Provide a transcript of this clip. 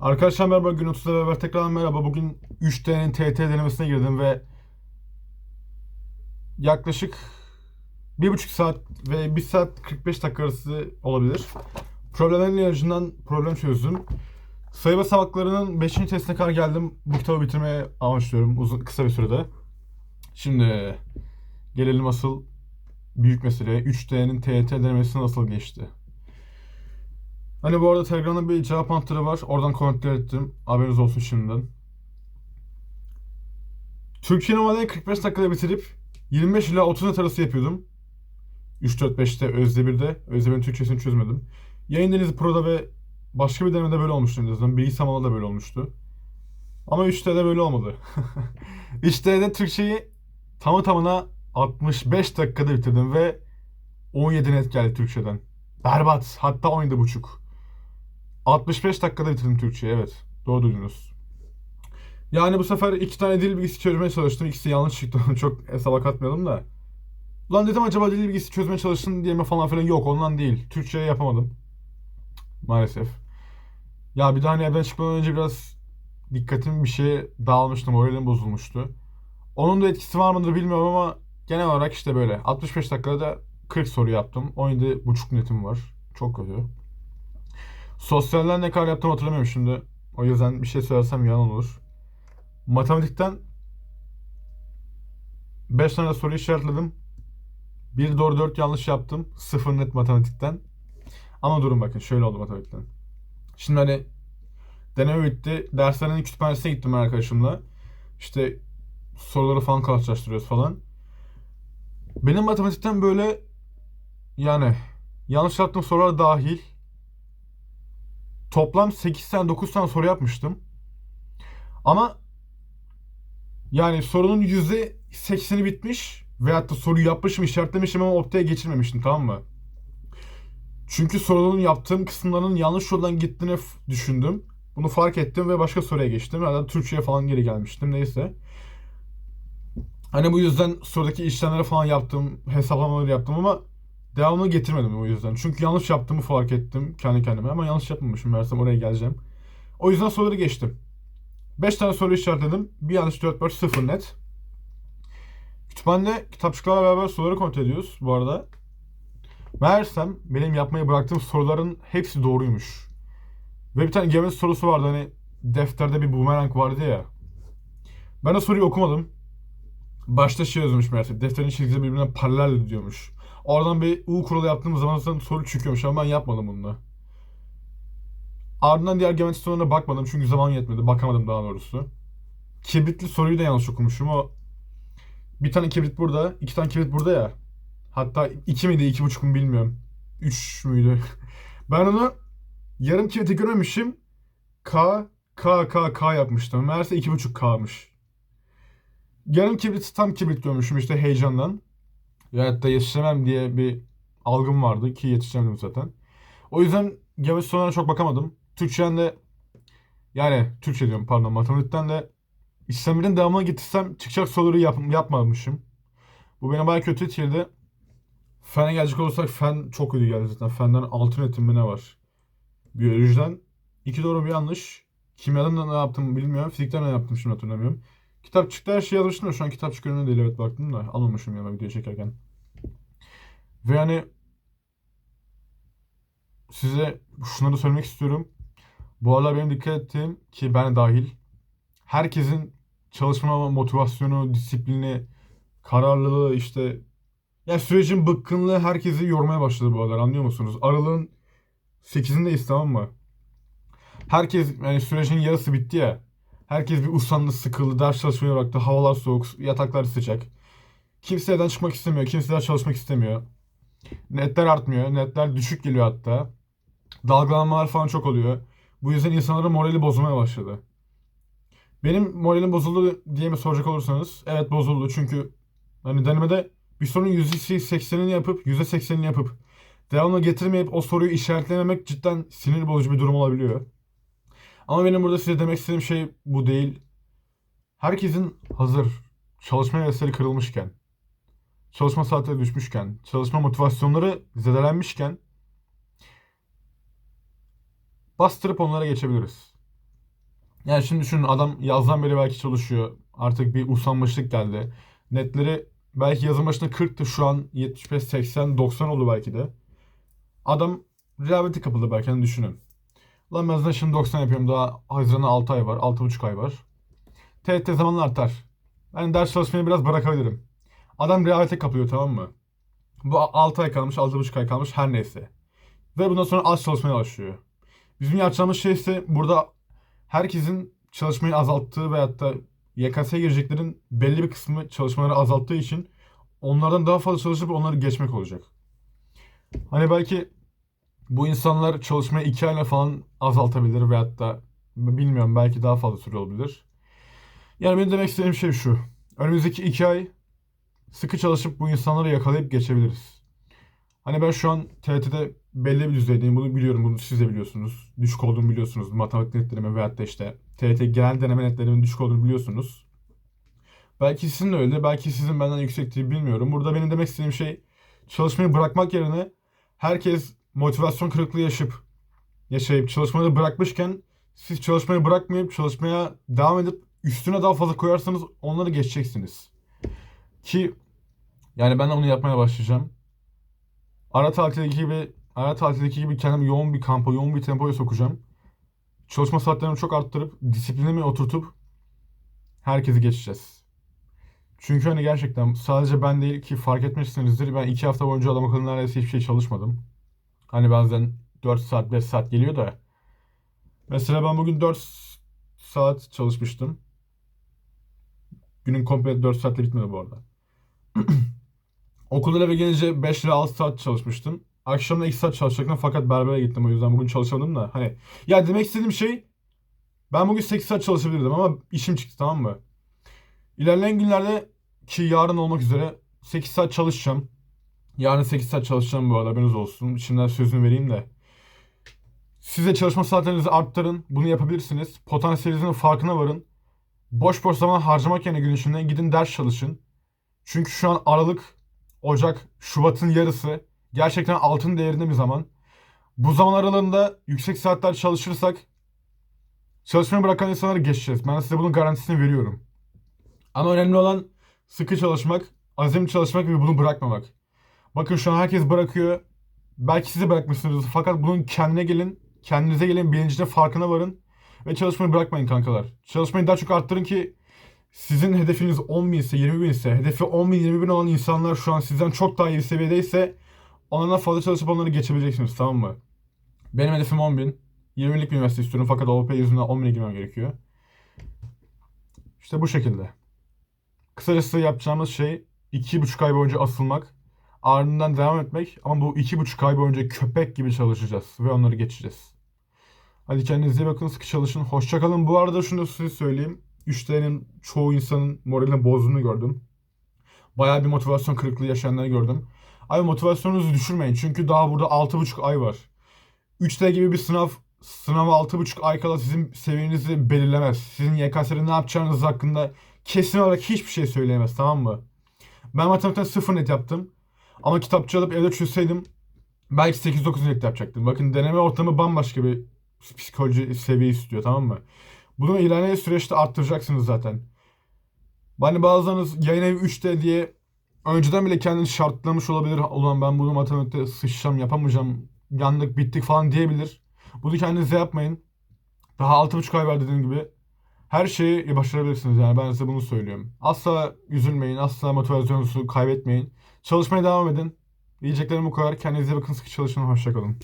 Arkadaşlar merhaba gün 30'da beraber tekrar merhaba. Bugün 3D'nin TT denemesine girdim ve yaklaşık 1,5 saat ve 1 saat 45 dakika arası olabilir. Problemlerin ilacından problem çözdüm. Sayı basamaklarının 5. testine kadar geldim. Bu kitabı bitirmeye amaçlıyorum uzun kısa bir sürede. Şimdi gelelim asıl büyük meseleye. 3D'nin TYT denemesi nasıl geçti? Hani bu arada Telegram'da bir cevap anahtarı var. Oradan kontrol ettim. Haberiniz olsun şimdiden. Türkiye normalde 45 dakikada bitirip 25 ila 30 net arası yapıyordum. 3-4-5'te Özdebir'de. Özdebir'in Türkçesini çözmedim. Yayın Denizi Pro'da ve başka bir denemede böyle olmuştu en azından. Bilgi Saman'da da böyle olmuştu. Ama 3D'de böyle olmadı. 3D'de Türkçeyi tamı tamına 65 dakikada bitirdim ve 17 net geldi Türkçeden. Berbat. Hatta 17,5. 65 dakikada bitirdim Türkçeyi evet. Doğru duydunuz. Yani bu sefer iki tane dil bilgisi çözmeye çalıştım. İkisi yanlış çıktı. Çok hesaba katmayalım da. Ulan dedim acaba dil bilgisi çözmeye çalıştın diye mi falan filan. Yok ondan değil. Türkçe yapamadım. Maalesef. Ya bir daha hani evden çıkmadan önce biraz dikkatim bir şeye dağılmıştı. Moralim bozulmuştu. Onun da etkisi var mıdır bilmiyorum ama genel olarak işte böyle. 65 dakikada 40 soru yaptım. 17,5 netim var. Çok kötü. Sosyalden ne kadar yaptım hatırlamıyorum şimdi. O yüzden bir şey söylersem yalan olur. Matematikten 5 tane soru işaretledim. 1 doğru 4 yanlış yaptım. 0 net matematikten. Ama durun bakın şöyle oldu matematikten. Şimdi hani deneme bitti. Dershanenin kütüphanesine gittim arkadaşımla. İşte soruları falan karşılaştırıyoruz falan. Benim matematikten böyle yani yanlış yaptığım sorular dahil toplam 8 tane 9 tane soru yapmıştım. Ama yani sorunun %80'i bitmiş veyahut da soruyu yapmışım işaretlemişim ama optaya geçirmemiştim tamam mı? Çünkü sorunun yaptığım kısımların yanlış yoldan gittiğini düşündüm. Bunu fark ettim ve başka soruya geçtim. Herhalde Türkçe'ye falan geri gelmiştim neyse. Hani bu yüzden sorudaki işlemleri falan yaptım, hesaplamaları yaptım ama devamını getirmedim o yüzden. Çünkü yanlış yaptığımı fark ettim kendi kendime ama yanlış yapmamışım. Meğersem oraya geleceğim. O yüzden soruları geçtim. 5 tane soru işaretledim. Bir yanlış 4 4 0 net. Kütüphanede kitapçıklarla beraber soruları kontrol ediyoruz bu arada. Meğersem benim yapmayı bıraktığım soruların hepsi doğruymuş. Ve bir tane geometri sorusu vardı hani defterde bir bumerang vardı ya. Ben o soruyu okumadım. Başta şey yazmış meğerse defterin çizgileri birbirine paralel diyormuş. Oradan bir U kuralı yaptığımız zaman soru çıkıyormuş ama ben yapmadım bunu da. Ardından diğer geometri sorularına bakmadım çünkü zaman yetmedi. Bakamadım daha doğrusu. Kibritli soruyu da yanlış okumuşum. O bir tane kibrit burada, iki tane kibrit burada ya. Hatta iki miydi, iki buçuk mu bilmiyorum. Üç müydü? Ben onu yarım kibriti görmemişim. K, K, K, K yapmıştım. Meğerse iki buçuk K'mış. Yarım kibrit tam kibrit görmüşüm işte heyecandan. Ya da yetişemem diye bir algım vardı ki yetişemedim zaten. O yüzden geometri sorularına çok bakamadım. Türkçeden de yani Türkçe diyorum pardon matematikten de işlemlerin devamına getirsem çıkacak soruları yap, yapmamışım. Bu beni bayağı kötü etkiledi. Fene gelecek olursak fen çok kötü geldi zaten. Fenden altın etim ne var? Biyolojiden iki doğru bir yanlış. Kimyadan da ne yaptım bilmiyorum. Fizikten ne yaptım şimdi hatırlamıyorum. Kitapçıkta her şey yazmıştım da şu an kitapçık önünde değil evet baktım da almamışım yanıma video çekerken. Ve yani size şunları söylemek istiyorum. Bu aralar benim dikkat ettiğim ki ben dahil herkesin çalışma motivasyonu, disiplini, kararlılığı işte ya sürecin bıkkınlığı herkesi yormaya başladı bu aralar anlıyor musunuz? Aralığın 8'indeyiz tamam mı? Herkes yani sürecin yarısı bitti ya. Herkes bir usandı, sıkıldı, ders çalışmaya bıraktı. Havalar soğuk, yataklar sıcak. Kimse evden çıkmak istemiyor, kimse daha çalışmak istemiyor. Netler artmıyor, netler düşük geliyor hatta. Dalgalanmalar falan çok oluyor. Bu yüzden insanların morali bozulmaya başladı. Benim moralim bozuldu diye mi soracak olursanız, evet bozuldu çünkü hani denemede bir sorunun %80'ini yapıp %80'ini yapıp devamlı getirmeyip o soruyu işaretlememek cidden sinir bozucu bir durum olabiliyor. Ama benim burada size demek istediğim şey bu değil. Herkesin hazır çalışma hevesleri kırılmışken, çalışma saatleri düşmüşken, çalışma motivasyonları zedelenmişken bastırıp onlara geçebiliriz. Yani şimdi düşünün adam yazdan beri belki çalışıyor. Artık bir usanmışlık geldi. Netleri belki yazın başında 40'tı şu an 75, 80, 90 oldu belki de. Adam rehavete kapıldı belki hani düşünün. Lan ben zaten şimdi 90 yapıyorum daha Haziran'a 6 ay var 6,5 ay var. TET zamanla artar. Ben ders çalışmayı biraz bırakabilirim. Adam rehavete kapılıyor tamam mı? Bu 6 ay kalmış 6,5 ay kalmış her neyse. Ve bundan sonra az çalışmaya başlıyor. Bizim yapacağımız şey ise burada herkesin çalışmayı azalttığı veyahut da YKS'ye gireceklerin belli bir kısmı çalışmaları azalttığı için onlardan daha fazla çalışıp onları geçmek olacak. Hani belki bu insanlar çalışmayı iki ayla falan azaltabilir veyahut da bilmiyorum belki daha fazla süre olabilir. Yani benim demek istediğim şey şu. Önümüzdeki iki ay sıkı çalışıp bu insanları yakalayıp geçebiliriz. Hani ben şu an TRT'de belli bir düzeydeyim. Bunu biliyorum. Bunu siz de biliyorsunuz. Düşük olduğumu biliyorsunuz. Matematik netlerime veyahut da işte TRT genel deneme netlerimin düşük olduğunu biliyorsunuz. Belki sizin de öyle. Belki sizin benden yüksektiği bilmiyorum. Burada benim demek istediğim şey çalışmayı bırakmak yerine herkes motivasyon kırıklığı yaşayıp yaşayıp çalışmayı bırakmışken siz çalışmayı bırakmayıp çalışmaya devam edip üstüne daha fazla koyarsanız onları geçeceksiniz. Ki yani ben de bunu yapmaya başlayacağım. Ara tatildeki gibi ara tatildeki gibi kendimi yoğun bir kampa, yoğun bir tempoya sokacağım. Çalışma saatlerimi çok arttırıp disiplinimi oturtup herkesi geçeceğiz. Çünkü hani gerçekten sadece ben değil ki fark etmişsinizdir. Ben iki hafta boyunca adam akıllı neredeyse hiçbir şey çalışmadım. Hani bazen 4 saat 5 saat geliyor da. Mesela ben bugün 4 saat çalışmıştım. Günün komple 4 saatle bitmedi bu arada. Okuldan eve gelince 5 ile 6 saat çalışmıştım. Akşam da 2 saat çalışacaktım fakat berbere gittim o yüzden bugün çalışamadım da. Hani ya demek istediğim şey ben bugün 8 saat çalışabilirdim ama işim çıktı tamam mı? İlerleyen günlerde ki yarın olmak üzere 8 saat çalışacağım. Yarın 8 saat çalışacağım bu arada haberiniz olsun. Şimdiden sözünü vereyim de. Size çalışma saatlerinizi arttırın. Bunu yapabilirsiniz. Potansiyelinizin farkına varın. Boş boş zaman harcamak yerine gün içinde gidin ders çalışın. Çünkü şu an Aralık, Ocak, Şubat'ın yarısı gerçekten altın değerinde bir zaman. Bu zaman aralığında yüksek saatler çalışırsak çalışmayı bırakan insanları geçeceğiz. Ben size bunun garantisini veriyorum. Ama önemli olan sıkı çalışmak, azimli çalışmak ve bunu bırakmamak. Bakın şu an herkes bırakıyor. Belki siz de bırakmışsınız fakat bunun kendine gelin, kendinize gelin, bilincine farkına varın. Ve çalışmayı bırakmayın kankalar. Çalışmayı daha çok arttırın ki sizin hedefiniz 10 bin ise 20 bin ise hedefi 10 bin 20 bin olan insanlar şu an sizden çok daha iyi bir seviyedeyse onlardan fazla çalışıp onları geçebileceksiniz tamam mı? Benim hedefim 10 bin. 20'lik bir üniversite istiyorum fakat OVP yüzünden 10 bine girmem gerekiyor. İşte bu şekilde. Kısacası yapacağımız şey 2,5 ay boyunca asılmak. Ardından devam etmek ama bu 2,5 ay boyunca köpek gibi çalışacağız ve onları geçeceğiz. Hadi kendinize iyi bakın, sıkı çalışın. Hoşçakalın. Bu arada şunu da size söyleyeyim. 3D'nin çoğu insanın moralini bozduğunu gördüm. Bayağı bir motivasyon kırıklığı yaşayanları gördüm. Abi motivasyonunuzu düşürmeyin. Çünkü daha burada 6,5 ay var. 3D gibi bir sınav sınava 6,5 ay kala sizin seviyenizi belirlemez. Sizin YKS'de ne yapacağınız hakkında kesin olarak hiçbir şey söyleyemez tamam mı? Ben matematikten 0 net yaptım. Ama kitapçı alıp evde çözseydim belki 8-9 net yapacaktım. Bakın deneme ortamı bambaşka bir psikoloji seviye istiyor tamam mı? Bunu ilerleyen süreçte arttıracaksınız zaten. Hani bazılarınız yayın evi 3D diye önceden bile kendini şartlamış olabilir. Ulan ben bunu matematikte sıçacağım yapamayacağım yandık bittik falan diyebilir. Bunu kendinize yapmayın. Daha 6,5 ay var dediğim gibi. Her şeyi başarabilirsiniz yani ben size bunu söylüyorum. Asla üzülmeyin, asla motivasyonunuzu kaybetmeyin. Çalışmaya devam edin. Diyeceklerim bu kadar. Kendinize bakın, sıkı çalışın, hoşçakalın.